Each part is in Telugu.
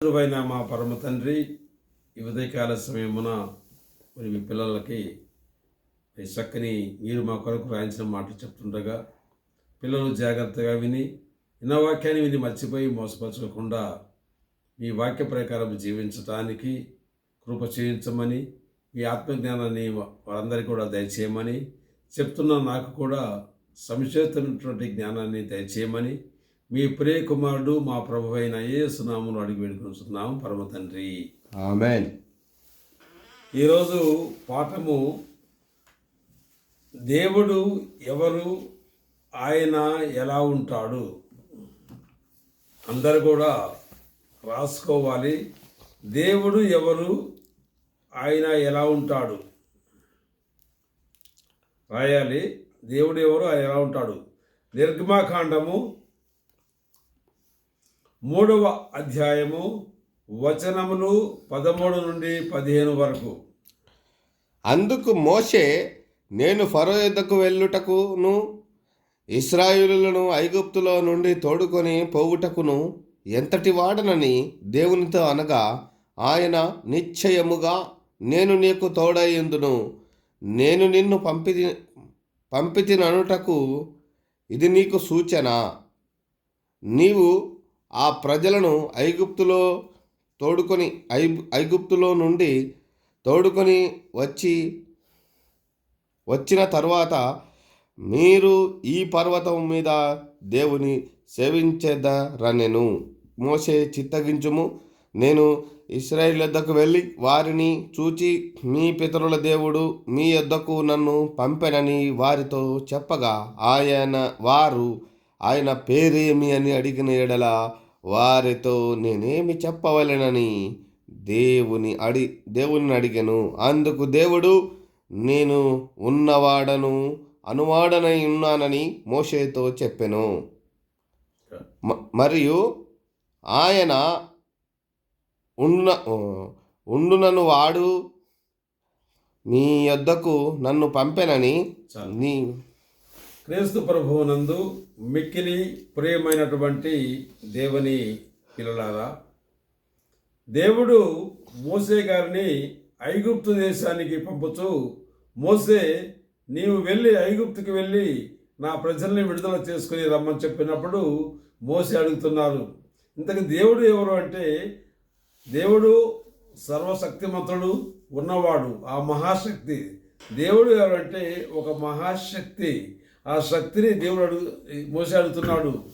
పరిశుద్ధమైన మా పరమ తండ్రి ఈ ఉదయకాల సమయమున మరి మీ పిల్లలకి ఈ చక్కని మీరు మా కొరకు రాయించిన మాటలు చెప్తుండగా పిల్లలు జాగ్రత్తగా విని విన్న వాక్యాన్ని విని మర్చిపోయి మోసపరచకుండా మీ వాక్య ప్రకారం జీవించటానికి కృప చేయించమని మీ ఆత్మజ్ఞానాన్ని వారందరికీ కూడా దయచేయమని చెప్తున్న నాకు కూడా సంశోధమైనటువంటి జ్ఞానాన్ని దయచేయమని మీ ప్రియ కుమారుడు మా ప్రభు అయిన ఏసునామును అడిగి వేడుకుంటున్నాము పరమ తండ్రి. ఆమెన్. ఈరోజు పాఠము దేవుడు ఎవరు ఆయన ఎలా ఉంటాడు? అందరు కూడా రాసుకోవాలి. దేవుడు ఎవరు ఆయన ఎలా ఉంటాడు? రాయాలి. దేవుడు ఎవరు ఆయన ఎలా ఉంటాడు? నిర్గమాకాండము మూడవ అధ్యాయము వచనములు పదమూడు నుండి పదిహేను వరకు. అందుకు మోషే నేను ఫరో యుద్ధకు వెళ్ళుటకును ఇస్రాయిలులను ఐగుప్తులో నుండి తోడుకొని పోవుటకును ఎంతటి వాడనని దేవునితో అనగా ఆయన నిశ్చయముగా నేను నీకు తోడయ్యుందును నేను నిన్ను పంపి పంపితిననుటకు ఇది నీకు సూచన. నీవు ఆ ప్రజలను ఐగుప్తులో తోడుకొని ఐ ఐగుప్తులో నుండి తోడుకొని వచ్చి వచ్చిన తర్వాత మీరు ఈ పర్వతం మీద దేవుని సేవించేదరనెను. మోసే చిత్తగించుము. నేను ఇస్రాయిల్ యొద్దకు వెళ్ళి వారిని చూచి మీ పితరుల దేవుడు మీ యొద్దకు నన్ను పంపెనని వారితో చెప్పగా ఆయన వారు ఆయన పేరేమి అని అడిగిన ఎడల వారితో నేనేమి చెప్పవలెనని దేవుని అడి దేవుని అడిగాను అందుకు దేవుడు నేను ఉన్నవాడను అనువాడనై ఉన్నానని మోషేతో చెప్పెను మరియు ఆయన ఉన్న ఉండునను వాడు మీ యొద్దకు నన్ను పంపెనని. నీ క్రీస్తు ప్రభువునందు మిక్కిలి ప్రియమైనటువంటి దేవుని పిల్లలారా దేవుడు మోసే గారిని ఐగుప్తు దేశానికి పంపుతూ మోసే నీవు వెళ్ళి ఐగుప్తుకి వెళ్ళి నా ప్రజల్ని విడుదల చేసుకుని రమ్మని చెప్పినప్పుడు మోసే అడుగుతున్నారు. ఇంతకు దేవుడు ఎవరు అంటే దేవుడు సర్వశక్తిమంతుడు ఉన్నవాడు ఆ మహాశక్తి. దేవుడు ఎవరంటే ఒక మహాశక్తి. ఆ శక్తిని దేవుడు అడుగు మోసే అడుగుతున్నాడు.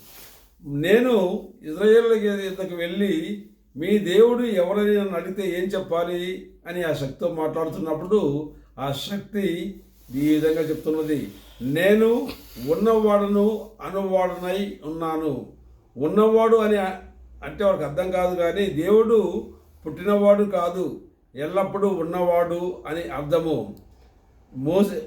నేను ఇజ్రాయేల్ యుద్ధకు వెళ్ళి మీ దేవుడు ఎవరైనా నన్ను అడిగితే ఏం చెప్పాలి అని ఆ శక్తితో మాట్లాడుతున్నప్పుడు ఆ శక్తి ఈ విధంగా చెప్తున్నది. నేను ఉన్నవాడును అనువాడునై ఉన్నాను. ఉన్నవాడు అని అంటే వాడికి అర్థం కాదు కానీ దేవుడు పుట్టినవాడు కాదు. ఎల్లప్పుడూ ఉన్నవాడు అని అర్థము. మోసే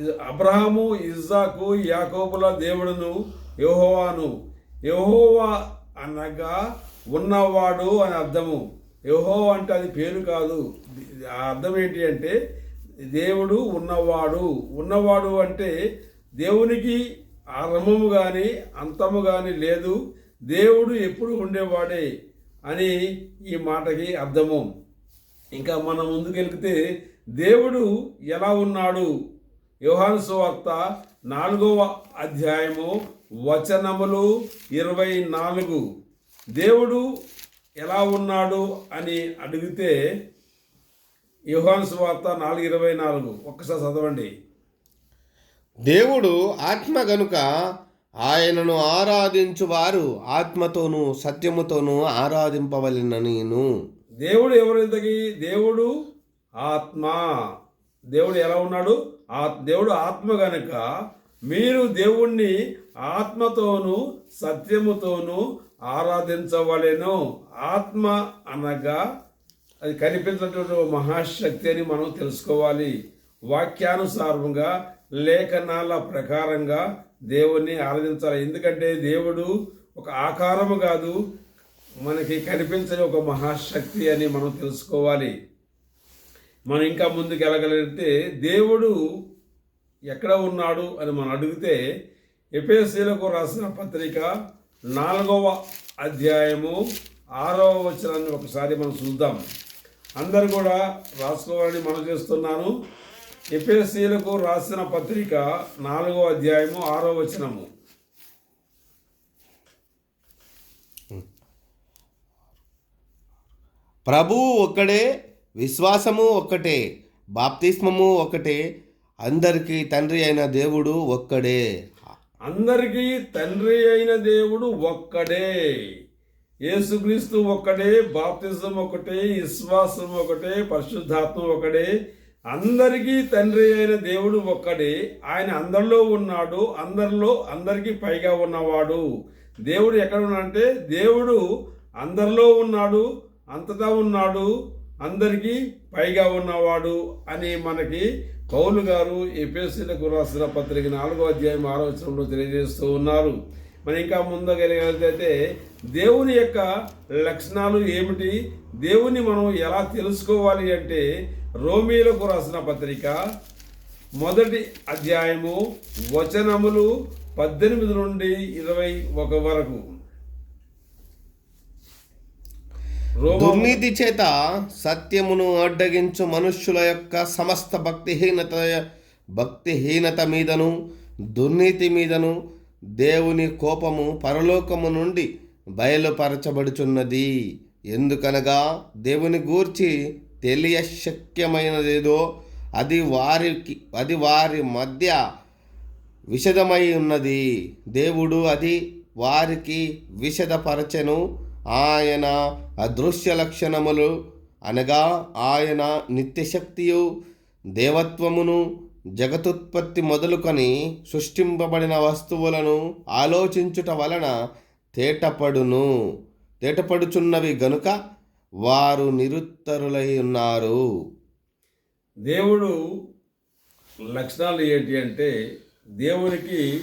అబ్రహాము ఇజ్జాకు యాకోబుల దేవుడును యహోవాను. యహోవా అనగా ఉన్నవాడు అని అర్థము. యహో అంటే అది పేరు కాదు. ఆ అర్థం ఏంటి అంటే దేవుడు ఉన్నవాడు. ఉన్నవాడు అంటే దేవునికి ఆరంభము కానీ అంతము కానీ లేదు. దేవుడు ఎప్పుడు ఉండేవాడే అని ఈ మాటకి అర్థము. ఇంకా మనం ముందుకెళ్తే దేవుడు ఎలా ఉన్నాడు? యోహాను సువార్త నాలుగవ అధ్యాయము వచనములు ఇరవై నాలుగు. దేవుడు ఎలా ఉన్నాడు అని అడిగితే యోహాను సువార్త నాలుగు ఇరవై నాలుగు. ఒక్కసారి చదవండి. దేవుడు ఆత్మ గనుక ఆయనను ఆరాధించువారు ఆత్మతోనూ సత్యముతోనూ ఆరాధింపవలెననిను దేవుడు ఎవరు ఇంతకి దేవుడు ఆత్మ. దేవుడు ఎలా ఉన్నాడు? ఆ దేవుడు ఆత్మ గనుక మీరు దేవుణ్ణి ఆత్మతోనూ సత్యముతోనూ ఆరాధించవలెను. ఆత్మ అనగా అది కనిపించినటువంటి మహాశక్తి అని మనం తెలుసుకోవాలి. వాక్యానుసారంగా లేఖనాల ప్రకారంగా దేవుణ్ణి ఆరాధించాలి. ఎందుకంటే దేవుడు ఒక ఆకారము కాదు మనకి కనిపించని ఒక మహాశక్తి అని మనం తెలుసుకోవాలి. మనం ఇంకా ముందుకు వెళ్ళగలిగితే దేవుడు ఎక్కడ ఉన్నాడు అని మనం అడిగితే ఎపిఎస్సీలకు రాసిన పత్రిక నాలుగవ అధ్యాయము ఆరవ వచనాన్ని ఒకసారి మనం చూద్దాం. అందరు కూడా రాసుకోవాలని మనం చేస్తున్నాను. ఎపిఎస్సీలకు రాసిన పత్రిక నాలుగో అధ్యాయము ఆరో వచనము. ప్రభువు ఒక్కడే విశ్వాసము ఒక్కటే బాప్తిస్మము ఒకటే అందరికీ తండ్రి అయిన దేవుడు ఒక్కడే. అందరికీ తండ్రి అయిన దేవుడు ఒక్కడే. యేసుక్రీస్తు ఒక్కడే బాప్తిజం ఒకటే విశ్వాసం ఒకటే పరిశుద్ధాత్మ ఒకడే అందరికీ తండ్రి అయిన దేవుడు ఒక్కడే. ఆయన అందరిలో ఉన్నాడు అందరిలో అందరికీ పైగా ఉన్నవాడు. దేవుడు ఎక్కడ ఉన్నాడంటే దేవుడు అందరిలో ఉన్నాడు అంతటా ఉన్నాడు. అందరికీ పైగా ఉన్నవాడు అని మనకి పౌలు గారు ఎపిఎస్సీలకు రాసిన పత్రిక నాలుగో అధ్యాయం ఆలోచనలో తెలియజేస్తూ ఉన్నారు. మనం ఇంకా ముందుకెళ్ళగలిగితే దేవుని యొక్క లక్షణాలు ఏమిటి? దేవుని మనం ఎలా తెలుసుకోవాలి అంటే రోమీలకు రాసిన పత్రిక మొదటి అధ్యాయము వచనములు పద్దెనిమిది నుండి ఇరవై ఒక వరకు. దుర్నీతి చేత సత్యమును అడ్డగించు మనుష్యుల యొక్క సమస్త భక్తిహీనత భక్తిహీనత మీదను దుర్నీతి మీదను దేవుని కోపము పరలోకము నుండి బయలుపరచబడుచున్నది. ఎందుకనగా దేవుని గూర్చి తెలియ శక్యమైనదేదో అది వారికి అది వారి మధ్య విషదమై ఉన్నది. దేవుడు అది వారికి విషదపరచెను. ఆయన అదృశ్య లక్షణములు అనగా ఆయన నిత్యశక్తియు దేవత్వమును జగతుత్పత్తి మొదలుకొని సృష్టింపబడిన వస్తువులను ఆలోచించుట వలన తేటపడును. తేటపడుచున్నవి గనుక వారు నిరుత్తరులై ఉన్నారు. దేవుడు లక్షణాలు ఏంటి అంటే దేవునికి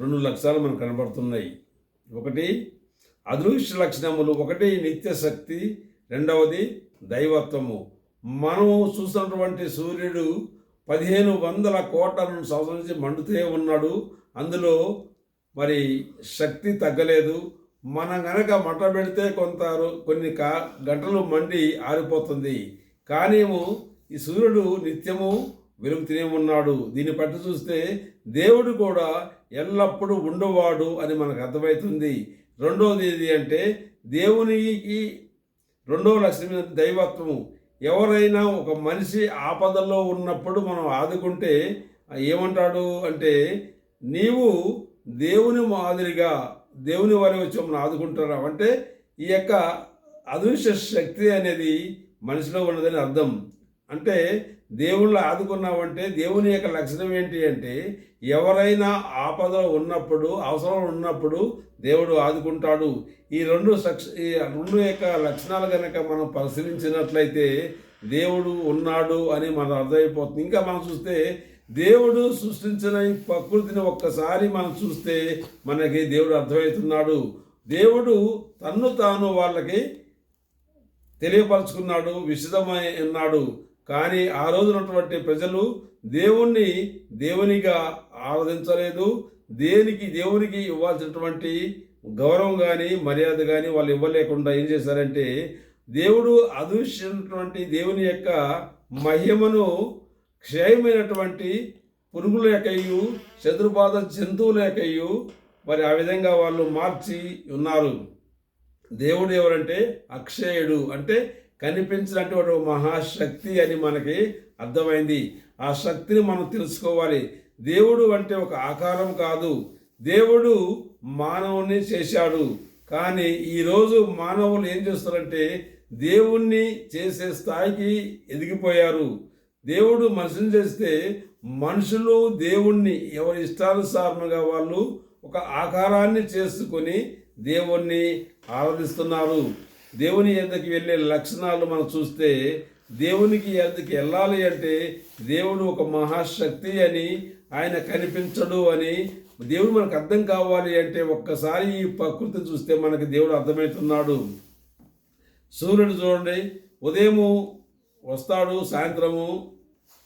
రెండు లక్షణాలు మనకు కనబడుతున్నాయి. ఒకటి అదృష్ట లక్షణములు ఒకటి నిత్య శక్తి రెండవది దైవత్వము. మనం చూసినటువంటి సూర్యుడు పదిహేను వందల కోట్ల సంవత్సరం నుంచి మండుతూ ఉన్నాడు. అందులో మరి శక్తి తగ్గలేదు. మనం గనక మంట పెడితే కొంత కొన్ని కా గంటలు మండి ఆరిపోతుంది. కానేమో ఈ సూర్యుడు నిత్యము వెలుగుతూనే ఉన్నాడు. దీన్ని పట్టి చూస్తే దేవుడు కూడా ఎల్లప్పుడూ ఉండేవాడు అని మనకు అర్థమవుతుంది. రెండవది ఏది అంటే దేవునికి రెండవ లక్షణం దైవత్వము. ఎవరైనా ఒక మనిషి ఆపదలో ఉన్నప్పుడు మనం ఆదుకుంటే ఏమంటాడు అంటే నీవు దేవుని మాదిరిగా దేవుని వారి వచ్చి ఆదుకుంటారా అంటే ఈ యొక్క అదృశ్య శక్తి అనేది మనిషిలో ఉన్నదని అర్థం. అంటే దేవుళ్ళు ఆదుకున్నామంటే దేవుని యొక్క లక్షణం ఏంటి అంటే ఎవరైనా ఆపదలో ఉన్నప్పుడు అవసరం ఉన్నప్పుడు దేవుడు ఆదుకుంటాడు. ఈ రెండు సక్ష ఈ రెండు యొక్క లక్షణాలు కనుక మనం పరిశీలించినట్లయితే దేవుడు ఉన్నాడు అని మనం అర్థమైపోతుంది. ఇంకా మనం చూస్తే దేవుడు సృష్టించిన ఈ ప్రకృతిని ఒక్కసారి మనం చూస్తే మనకి దేవుడు అర్థమవుతున్నాడు. దేవుడు తన్ను తాను వాళ్ళకి తెలియపరచుకున్నాడు విశదమై ఉన్నాడు. కానీ ఆ రోజునటువంటి ప్రజలు దేవుణ్ణి దేవునిగా ఆరాధించలేదు. దేనికి దేవునికి ఇవ్వాల్సినటువంటి గౌరవం కానీ మర్యాద కానీ వాళ్ళు ఇవ్వలేకుండా ఏం చేశారంటే దేవుడు అదృశ్యమైనటువంటి దేవుని యొక్క మహిమను క్షయమైనటువంటి పురుగుల యొక్కయు శత్రుపాద జంతువుల యొక్కయు మరి ఆ విధంగా వాళ్ళు మార్చి ఉన్నారు. దేవుడు ఎవరంటే అక్షయుడు. అంటే కనిపించినటువంటి ఒక మహాశక్తి అని మనకి అర్థమైంది. ఆ శక్తిని మనం తెలుసుకోవాలి. దేవుడు అంటే ఒక ఆకారం కాదు. దేవుడు మానవుని చేశాడు. కానీ ఈరోజు మానవులు ఏం చేస్తారంటే దేవుణ్ణి చేసే స్థాయికి ఎదిగిపోయారు. దేవుడు మనుషుని చేస్తే మనుషులు దేవుణ్ణి ఎవరి ఇష్టానుసారముగా వాళ్ళు ఒక ఆకారాన్ని చేసుకొని దేవుణ్ణి ఆరాధిస్తున్నారు. దేవుని ఎద్దకి వెళ్ళే లక్షణాలు మనం చూస్తే దేవునికి ఎద్దకి వెళ్ళాలి అంటే దేవుడు ఒక మహాశక్తి అని ఆయన కనిపించడు అని దేవుడు మనకు అర్థం కావాలి అంటే ఒక్కసారి ఈ ప్రకృతిని చూస్తే మనకి దేవుడు అర్థమవుతున్నాడు. సూర్యుడు చూడండి. ఉదయము వస్తాడు సాయంత్రము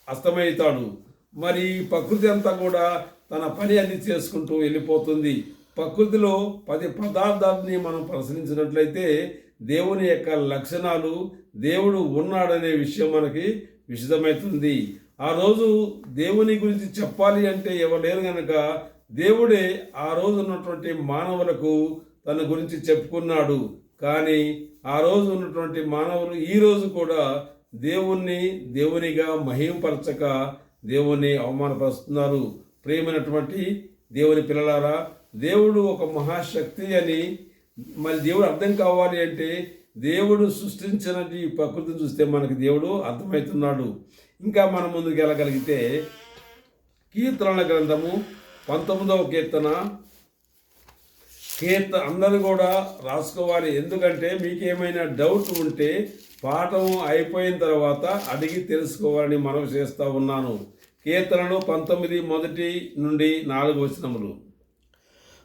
అస్తమవుతాడు మరి ఈ ప్రకృతి అంతా కూడా తన పని అన్ని చేసుకుంటూ వెళ్ళిపోతుంది. ప్రకృతిలో పది పదార్థాలని మనం పరిశీలించినట్లయితే దేవుని యొక్క లక్షణాలు దేవుడు ఉన్నాడనే విషయం మనకి విషితమవుతుంది ఆ రోజు దేవుని గురించి చెప్పాలి అంటే ఎవరు లేరు గనక దేవుడే ఆ రోజు ఉన్నటువంటి మానవులకు తన గురించి చెప్పుకున్నాడు. కానీ ఆ రోజు ఉన్నటువంటి మానవులు ఈ రోజు కూడా దేవుణ్ణి దేవునిగా మహింపరచక దేవుణ్ణి అవమానపరుస్తున్నారు. ప్రేమైనటువంటి దేవుని పిల్లలారా దేవుడు ఒక మహాశక్తి అని మరి దేవుడు అర్థం కావాలి అంటే దేవుడు సృష్టించిన ఈ ప్రకృతిని చూస్తే మనకి దేవుడు అర్థమవుతున్నాడు. ఇంకా మనం ముందుకు వెళ్ళగలిగితే కీర్తనల గ్రంథము పంతొమ్మిదవ కీర్తన. కీర్తన అందరూ కూడా రాసుకోవాలి. ఎందుకంటే మీకేమైనా డౌట్ ఉంటే పాఠం అయిపోయిన తర్వాత అడిగి తెలుసుకోవాలని మనం చేస్తూ ఉన్నాను. కీర్తనలు పంతొమ్మిది మొదటి నుండి నాలుగు వచనములు.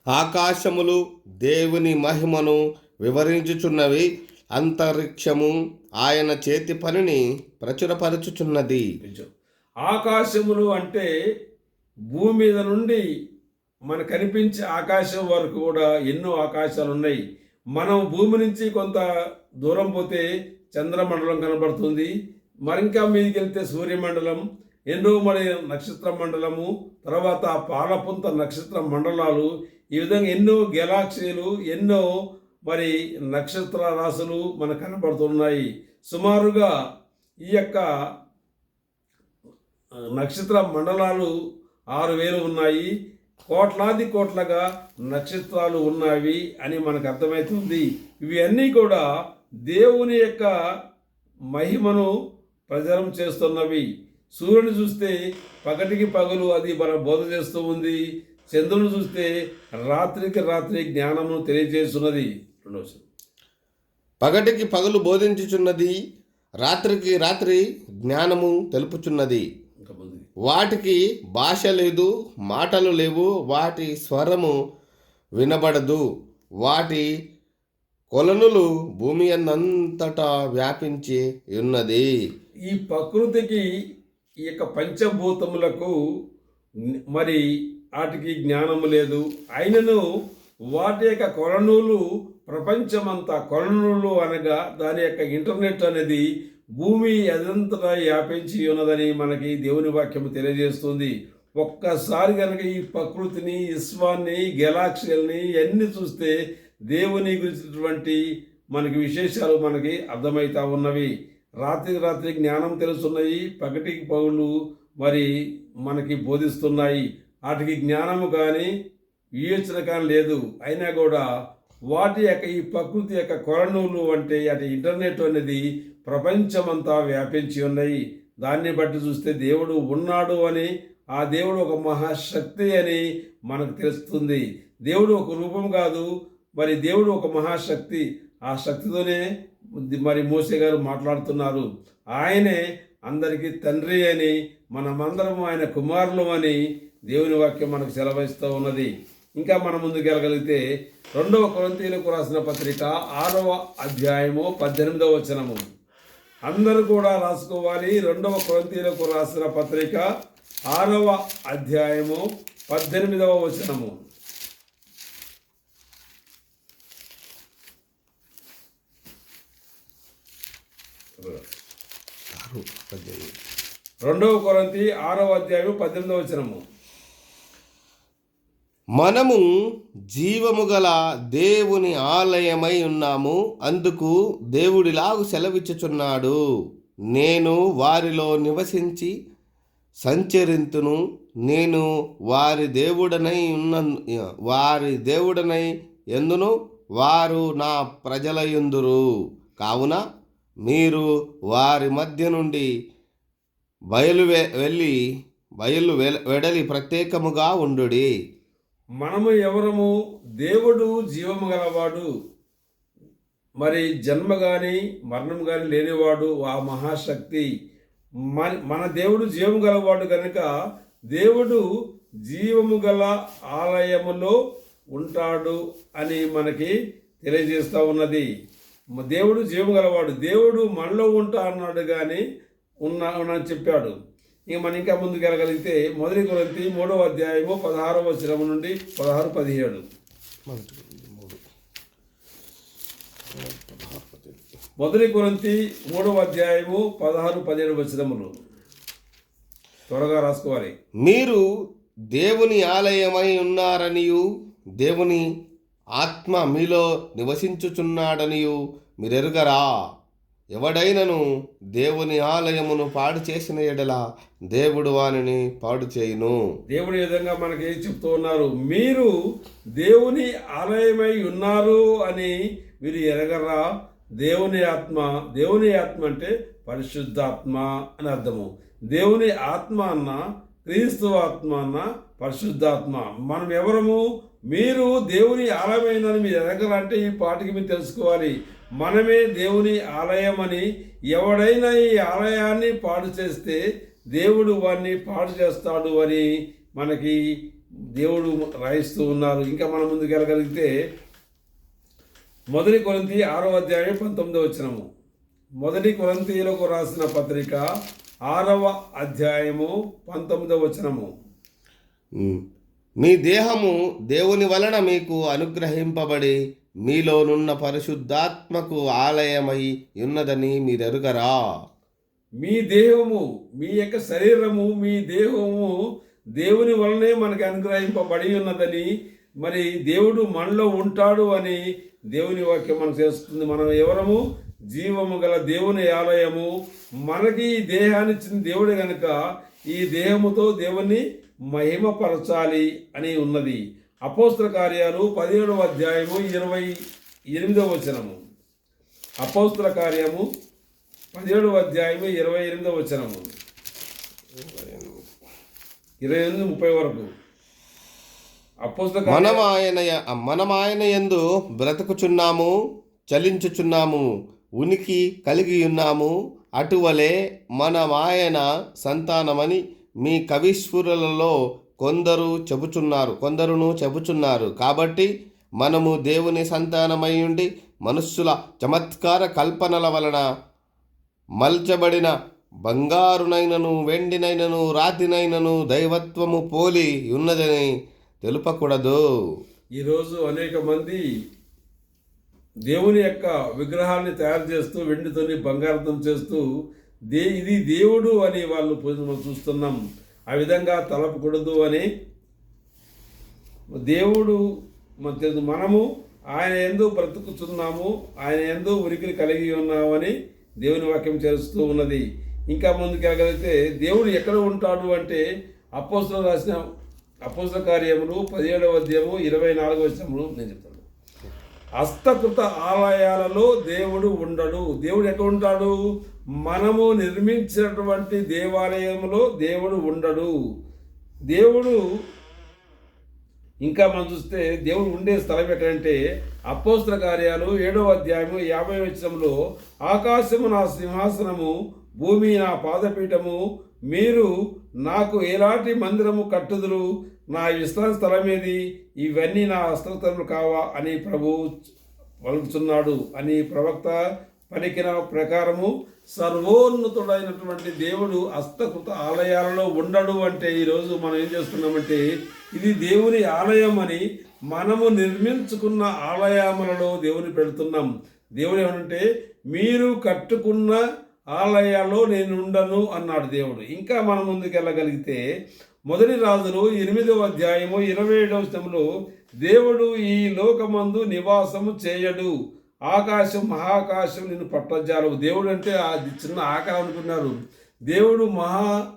ఆకాశములు దేవుని మహిమను వివరించుచున్నవి అంతరిక్షము ఆయన చేతి పనిని ప్రచురపరచుచున్నది. ఆకాశములు అంటే భూమి మీద నుండి మనకు కనిపించే ఆకాశం వరకు కూడా ఎన్నో ఆకాశాలు ఉన్నాయి మనం భూమి నుంచి కొంత దూరం పోతే చంద్రమండలం కనబడుతుంది. మరింకా మీదకి వెళ్తే సూర్యమండలం ఎన్నో మరి నక్షత్ర మండలము తర్వాత పాలపుంత నక్షత్ర మండలాలు ఈ విధంగా ఎన్నో గెలాక్సీలు ఎన్నో మరి నక్షత్ర రాశులు మనకు కనబడుతున్నాయి సుమారుగా ఈ యొక్క నక్షత్ర మండలాలు ఆరు వేలు ఉన్నాయి. కోట్లాది కోట్లగా నక్షత్రాలు ఉన్నవి అని మనకు అర్థమవుతుంది. ఇవి అన్నీ కూడా దేవుని యొక్క మహిమను ప్రచారం చేస్తున్నవి. సూర్యుని చూస్తే పగటికి పగలు అది మన బోధ చేస్తూ ఉంది. చంద్రుని చూస్తే రాత్రికి రాత్రి జ్ఞానమును తెలియజేస్తున్నది రెండవ పగటికి పగలు బోధించుచున్నది రాత్రికి రాత్రి జ్ఞానము తెలుపుచున్నది. వాటికి భాష లేదు మాటలు లేవు వాటి స్వరము వినబడదు. వాటి కొలనులు భూమి అంతటా వ్యాపించి ఉన్నది. ఈ ప్రకృతికి ఈ యొక్క పంచభూతములకు మరి వాటికి జ్ఞానము లేదు. అయినను వాటి యొక్క కొలనూలు ప్రపంచమంతా కొలనూలు అనగా దాని యొక్క ఇంటర్నెట్ అనేది భూమి అదంతటా వ్యాపించి ఉన్నదని మనకి దేవుని వాక్యము తెలియజేస్తుంది. ఒక్కసారి కనుక ఈ ప్రకృతిని విశ్వాన్ని గెలాక్సీల్ని ఇవన్నీ చూస్తే దేవుని గురించినటువంటి మనకి విశేషాలు మనకి అర్థమవుతా ఉన్నవి. రాత్రి రాత్రి జ్ఞానం తెలుస్తున్నాయి పగటికి పౌలు మరి మనకి బోధిస్తున్నాయి. వాటికి జ్ఞానము కానీ వివేచన కానీ లేదు. అయినా కూడా వాటి యొక్క ఈ ప్రకృతి యొక్క కొరణులు అంటే అటు ఇంటర్నెట్ అనేది ప్రపంచమంతా వ్యాపించి ఉన్నాయి. దాన్ని బట్టి చూస్తే దేవుడు ఉన్నాడు అని ఆ దేవుడు ఒక మహాశక్తి అని మనకు తెలుస్తుంది. దేవుడు ఒక రూపం కాదు మరి దేవుడు ఒక మహాశక్తి. ఆ శక్తితోనే మరి మోసే గారు మాట్లాడుతున్నారు. ఆయనే అందరికీ తండ్రి అని మనమందరం ఆయన కుమారులు అని దేవుని వాక్యం మనకు సెలవిస్తూ ఉన్నది. ఇంకా మనం ముందుకు వెళ్ళగలిగితే రెండవ కొరంతీలకు రాసిన పత్రిక ఆరవ అధ్యాయము పద్దెనిమిదవ వచనము. అందరూ కూడా రాసుకోవాలి. రెండవ కొరంతీలకు రాసిన పత్రిక ఆరవ అధ్యాయము పద్దెనిమిదవ వచనము. రెండవ కొరంతి ఆరవ అధ్యాయము పద్దెనిమిదవ వచనము. మనము జీవము గల దేవుని ఆలయమై ఉన్నాము. అందుకు దేవుడిలాగు సెలవిచ్చుచున్నాడు. నేను వారిలో నివసించి సంచరింతును. నేను వారి దేవుడనై ఉన్న వారి దేవుడనై ఎందును? వారు నా ప్రజలయుందురు. కావున మీరు వారి మధ్య నుండి బయలు వె- వెళ్ళి బయలు వె- వెడలి ప్రత్యేకముగా ఉండుడి. మనము ఎవరము? దేవుడు జీవము గలవాడు. మరి జన్మ కానీ మరణం కానీ లేనివాడు ఆ మహాశక్తి. మన మన దేవుడు జీవము గలవాడు కనుక దేవుడు జీవము గల ఆలయములో ఉంటాడు అని మనకి తెలియజేస్తూ ఉన్నది. దేవుడు జీవము గలవాడు. దేవుడు మనలో ఉంటా అన్నాడు కానీ ఉన్నా అని చెప్పాడు. ఇక మనం ఇంకా ముందుకు వెళ్ళగలిగితే మొదటి గురించి మూడవ అధ్యాయము పదహారవ వచనం నుండి పదహారు పదిహేడు. మొదటి గురించి మూడవ అధ్యాయము పదహారు పదిహేడు వచనములు. త్వరగా రాసుకోవాలి. మీరు దేవుని ఆలయమై ఉన్నారనియు దేవుని ఆత్మ మీలో నివసించుచున్నాడనియు మీరెరుగరా? ఎవడైనను దేవుని ఆలయమును పాడు చేసిన ఎడల దేవుడు వానిని పాడు చేయును. దేవుని విధంగా మనకి ఏం చెప్తూ ఉన్నారు మీరు దేవుని ఆలయమై ఉన్నారు అని మీరు ఎరగరా? దేవుని ఆత్మ దేవుని ఆత్మ అంటే పరిశుద్ధాత్మ అని అర్థము. దేవుని ఆత్మ అన్న క్రీస్తు ఆత్మ అన్న పరిశుద్ధాత్మ. మనం ఎవరము? మీరు దేవుని ఆలయమైందని మీరు ఎరగరంటే ఈ పాటికి మీరు తెలుసుకోవాలి. మనమే దేవుని ఆలయం అని ఎవడైనా ఈ ఆలయాన్ని పాడు చేస్తే దేవుడు వారిని పాడు చేస్తాడు అని మనకి దేవుడు రాయిస్తూ ఉన్నారు. ఇంకా మనం ముందుకు వెళ్ళగలిగితే మొదటి కొరంతి ఆరో అధ్యాయం పంతొమ్మిదో వచ్చినము మొదటి కొరంతీలకు రాసిన పత్రిక ఆరవ అధ్యాయము పంతొమ్మిదవ వచనము. మీ దేహము దేవుని వలన మీకు అనుగ్రహింపబడి మీలోనున్న పరిశుద్ధాత్మకు ఆలయమై ఉన్నదని మీరెరుగరా? మీ దేహము మీ యొక్క శరీరము మీ దేహము దేవుని వలనే మనకి అనుగ్రహింపబడి ఉన్నదని మరి దేవుడు మనలో ఉంటాడు అని దేవుని వాక్యం మనం చేస్తుంది మనం ఎవరము? జీవము గల దేవుని ఆలయము. మనకి ఈ దేహాన్ని ఇచ్చిన దేవుడు కనుక ఈ దేహముతో దేవుని మహిమపరచాలి అని ఉన్నది. అపోస్త్ర కార్యాలు పదిహేడవ అధ్యాయము ఇరవై ఎనిమిదవ వచనము. అపోస్త్ర కార్యము పదిహేడవ అధ్యాయము ఇరవై ఎనిమిదవ వచనము. ఇరవై ఎనిమిది ముప్పై వరకు. అపోస్త మనం ఆయన మనం ఆయన యందు బ్రతుకుచున్నాము చలించుచున్నాము ఉనికి కలిగి ఉన్నాము అటువలే మనం ఆయన సంతానమని మీ కవీశ్వరులలో కొందరు చెబుచున్నారు కొందరును చెబుచున్నారు. కాబట్టి మనము దేవుని సంతానమై ఉండి మనుష్యుల చమత్కార కల్పనల వలన మల్చబడిన బంగారునైనను వెండినైనను రాతినైనను దైవత్వము పోలి ఉన్నదని తెలుపకూడదు. ఈరోజు అనేక మంది దేవుని యొక్క విగ్రహాన్ని తయారు చేస్తూ వెండితోని బంగారతం చేస్తూ దే ఇది దేవుడు అని వాళ్ళు మనం చూస్తున్నాం. ఆ విధంగా తలపకూడదు అని దేవుడు తెలుసు. మనము ఆయన ఎందు బ్రతుకుతున్నాము ఆయన ఎందు ఉనికిని కలిగి ఉన్నామని దేవుని వాక్యం చేస్తూ ఉన్నది. ఇంకా ముందుకు వెళ్ళగలిగితే దేవుడు ఎక్కడ ఉంటాడు అంటే అపోస్తులు రాసిన అపోస్తుల కార్యములు పదిహేడవ అధ్యాయము ఇరవై నాలుగవ వచనములు నేను చెప్తాను. హస్తకృత ఆలయాలలో దేవుడు ఉండడు. దేవుడు ఎక్కడ ఉంటాడు? మనము నిర్మించినటువంటి దేవాలయంలో దేవుడు ఉండడు. దేవుడు ఇంకా మనం చూస్తే దేవుడు ఉండే స్థలం ఎక్కడంటే అపోస్త్ర కార్యాలు ఏడవ అధ్యాయము యాభై వచ్చంలో ఆకాశము నా సింహాసనము భూమి నా పాదపీఠము మీరు నాకు ఎలాంటి మందిరము కట్టుదురు? నా విశ్రాంతి స్థలం ఏది? ఇవన్నీ నా హస్తకృతములు కావా? అని ప్రభు పలుకుతున్నాడు అని ప్రవక్త పలికిన ప్రకారము సర్వోన్నతుడైనటువంటి దేవుడు హస్తకృత ఆలయాలలో ఉండడు అంటే ఈరోజు మనం ఏం చేస్తున్నామంటే ఇది దేవుని ఆలయం అని మనము నిర్మించుకున్న ఆలయములలో దేవుని పెడుతున్నాం. దేవుడు ఏమంటే మీరు కట్టుకున్న ఆలయాల్లో నేను ఉండను అన్నాడు దేవుడు. ఇంకా మనం ముందుకెళ్ళగలిగితే మొదటి రాజులు ఎనిమిదవ అధ్యాయము ఇరవై ఏడవ శ్రమలో దేవుడు ఈ లోకమందు నివాసము చేయడు. ఆకాశం మహాకాశం నిన్ను పట్టజాలవు దేవుడు అంటే ఆ చిన్న ఆకారం అనుకున్నారు. దేవుడు మహా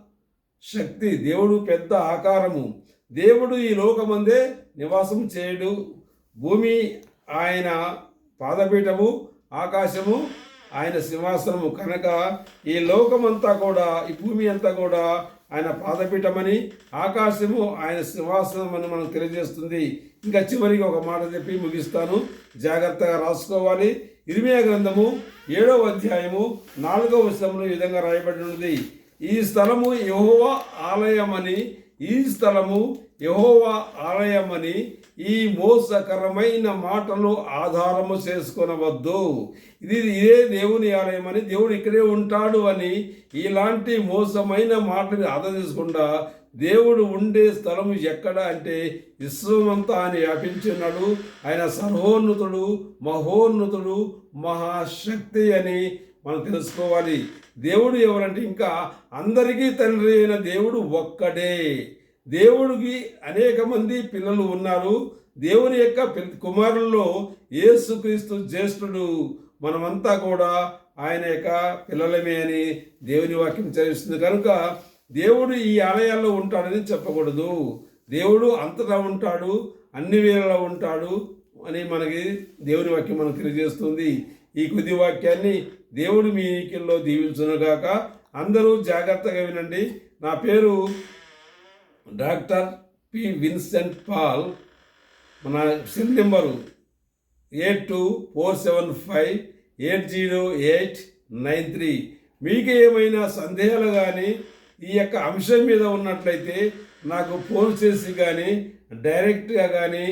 శక్తి దేవుడు పెద్ద ఆకారము. దేవుడు ఈ లోకమందే నివాసం చేయడు. భూమి ఆయన పాదపీఠము ఆకాశము ఆయన సింహాసనము కనుక ఈ లోకమంతా కూడా ఈ భూమి అంతా కూడా ఆయన పాదపీఠమని ఆకాశము ఆయన సింహాసనం అని మనకు తెలియజేస్తుంది. ఇంకా చివరికి ఒక మాట చెప్పి ముగిస్తాను. జాగ్రత్తగా రాసుకోవాలి. ఇరిమియా గ్రంథము ఏడవ అధ్యాయము నాలుగవ వచనంలో ఈ విధంగా రాయబడి ఉన్నది. ఈ స్థలము యెహోవా ఆలయమని ఈ స్థలము యెహోవా ఆలయమని ఈ మోసకరమైన మాటలు ఆధారము చేసుకొనవద్దు. ఇది ఇదే దేవుని ఆలయం అని దేవుడు ఇక్కడే ఉంటాడు అని ఇలాంటి మోసమైన మాటని ఆధార చేసుకుండా దేవుడు ఉండే స్థలం ఎక్కడ అంటే విశ్వమంతా ఆయన వ్యాపించున్నాడు ఆయన సర్వోన్నతుడు మహోన్నతుడు మహాశక్తి అని మనం తెలుసుకోవాలి. దేవుడు ఎవరంటే ఇంకా అందరికీ తండ్రి అయిన దేవుడు ఒక్కడే. దేవుడికి అనేక మంది పిల్లలు ఉన్నారు. దేవుని యొక్క కుమారుల్లో యేసుక్రీస్తు జ్యేష్ఠుడు మనమంతా కూడా ఆయన యొక్క పిల్లలమే అని దేవుని వాక్యం చదివిస్తుంది. కనుక దేవుడు ఈ ఆలయాల్లో ఉంటాడని చెప్పకూడదు. దేవుడు అంతటా ఉంటాడు అన్ని వేళలా ఉంటాడు అని మనకి దేవుని వాక్యం మనకు తెలియజేస్తుంది. ఈ కొద్ది వాక్యాన్ని దేవుడు మీ నీకిల్లో దీవించునుగాక. అందరూ జాగ్రత్తగా వినండి. నా పేరు డాక్టర్ పి విన్సెంట్ పాల్ మన cell number eight two four seven five eight zero eight nine three. మీకు ఏమైనా సందేహాలు కానీ ఈ యొక్క అంశం మీద ఉన్నట్లయితే నాకు ఫోన్ చేసి కానీ డైరెక్ట్గా కానీ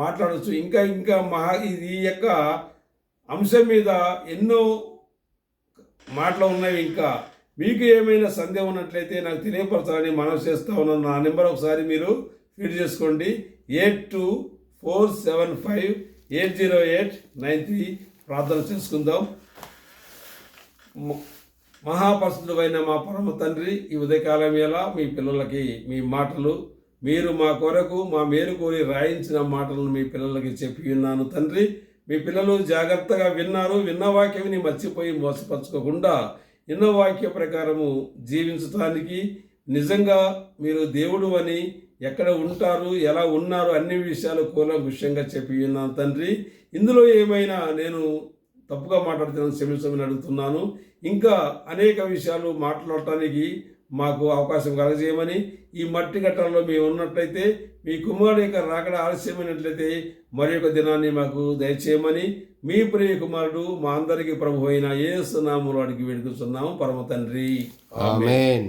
మాట్లాడచ్చు. ఇంకా ఇంకా మహా ఇది ఈ యొక్క అంశం మీద ఎన్నో మాటలు ఉన్నవి ఇంకా. మీకు ఏమైనా సందేహం ఉన్నట్లయితే నాకు తెలియపరచాలని మనవి చేస్తూ ఉన్నాను. నా నెంబర్ ఒకసారి మీరు ఫీడ్ చేసుకోండి. Eight two four seven five eight zero eight nine three ప్రార్థన చేసుకుందాం. మ- మా పరమ తండ్రి ఈ ఉదయకాలం ఎలా మీ పిల్లలకి మీ మాటలు మీరు మా కొరకు మా మేలు కోరి రాయించిన మాటలను మీ పిల్లలకి చెప్పి ఉన్నాను తండ్రి. మీ పిల్లలు జాగ్రత్తగా విన్నారు విన్న వాక్యం మర్చిపోయి మోసపరచుకోకుండా ఎన్నో వాక్య ప్రకారము జీవించటానికి నిజంగా మీరు దేవుడు అని ఎక్కడ ఉంటారు ఎలా ఉన్నారు అన్ని విషయాలు కూలంకుషంగా చెప్పి ఉన్నాను తండ్రి. ఇందులో ఏమైనా నేను తప్పుగా మాట్లాడుతున్నాను క్షమించమని అడుగుతున్నాను. ఇంకా అనేక విషయాలు మాట్లాడటానికి మాకు అవకాశం కలగజేయమని ఈ మట్టి ఘట్టంలో మేము ఉన్నట్లయితే మీ కుమారుడు యొక్క రాకడ ఆలస్యమైనట్లయితే మరి యొక్క దినాన్ని మాకు దయచేయమని మీ ప్రియ కుమారుడు మా అందరికీ ప్రభు అయిన ఏ సునాములు అడిగి వేడుకుతున్నాము పరమ తండ్రి. ఆమెన్.